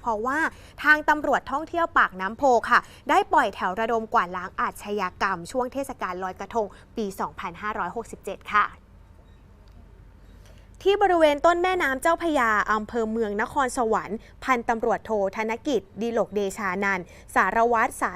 เพราะว่าทางตำรวจท่องเที่ยวปากน้ำโพค่ะ ได้ปล่อยแถวระดมกวาดล้างอาชญากรรม ช่วงเทศกาลลอยกระทงปี 2567 ค่ะที่บริเวณต้นแม่น้ำเจ้าพยาอำเภอเมืองนครสวรรค์ พันตำรวจโทธนกิจ ดีหลกเดชานันสารวัตรสา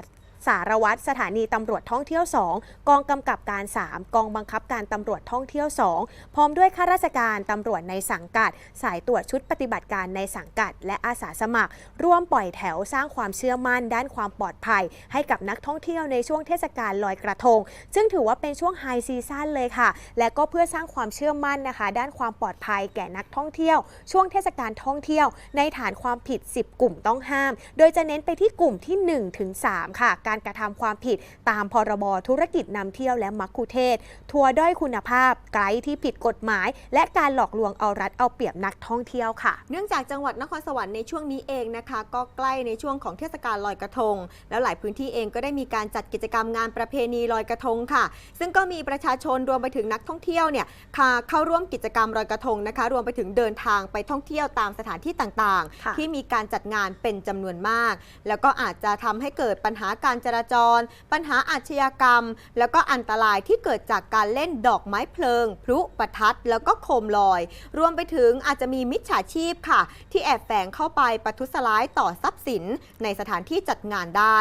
สารวัตรสถานีตำรวจท่องเที่ยว 2 กองกำกับการ 3 กองบังคับการตำรวจท่องเที่ยว 2 พร้อมด้วยข้าราชการตำรวจในสังกัด สายตรวจชุดปฏิบัติการในสังกัด และอาสาสมัคร ร่วมปล่อยแถวสร้างความเชื่อมั่นด้านความปลอดภัย ให้กับนักท่องเที่ยวในช่วงเทศกาลลอยกระทง ซึ่งถือว่าเป็นช่วงไฮซีซั่นเลยค่ะ และก็เพื่อสร้างความเชื่อมั่นนะคะ ด้านความปลอดภัยแก่นักท่องเที่ยว ช่วงเทศกาลท่องเที่ยว ในฐานความผิด 10 กลุ่มต้องห้าม โดยจะเน้นไปที่กลุ่มที่1ถึง3ค่ะการการะทำความผิดตามพรบธุรกิจนำเที่ยวและมักคุเทศ ทัวร์ด้อยคุณภาพ ไกด์ที่ผิดกฎหมาย และการหลอกลวงเอารัดเอาเปรียบนักท่องเที่ยวค่ะ เนื่องจากจังหวัดนครสวรรค์ในช่วงนี้เองนะคะ ก็ใกล้ในช่วงของเทศกาลลอยกระทง แล้วหลายพื้นที่เองก็ได้มีการจัดกิจกรรมงานประเพณีลอยกระทงค่ะ ซึ่งก็มีประชาชนรวมไปถึงนักท่องเที่ยวเนี่ยค่ะเข้าร่วมกิจกรรมลอยกระทงนะคะ รวมไปถึงเดินทางไปท่องเที่ยวตามสถานที่ต่างๆ ที่มีการจัดงานเป็นจำนวนมาก แล้วก็อาจจะทำให้เกิดปัญหาการการจราจร ปัญหาอาชญากรรม แล้วก็อันตรายที่เกิดจากการเล่นดอกไม้เพลิง พลุประทัด แล้วก็โคมลอย รวมไปถึงอาจจะมีมิจฉาชีพค่ะ ที่แอบแฝงเข้าไปประทุษร้ายต่อทรัพย์สิน ในสถานที่จัดงานได้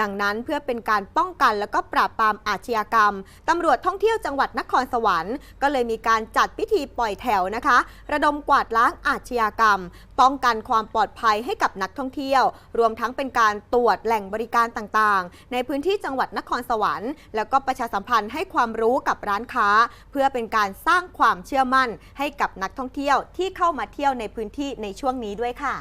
ดังนั้นเพื่อเป็นการป้องกันแล้วก็ปราบปรามอาชญากรรมตำรวจท่องเที่ยวจังหวัดนครสวรรค์ ก็เลยมีการจัดพิธีปล่อยแถวนะคะ ระดมกวาดล้างอาชญากรรม ป้องกันความปลอดภัยให้กับนักท่องเที่ยว รวมทั้งเป็นการตรวจแหล่งบริการต่างางๆ ในพื้นที่จังหวัดนครสวรรค์ แล้วก็ประชาสัมพันธ์ให้ความรู้กับร้านค้า เพื่อเป็นการสร้างความเชื่อมั่นให้กับนักท่องเที่ยวที่เข้ามาเที่ยวในพื้นที่ในช่วงนี้ด้วยค่ะ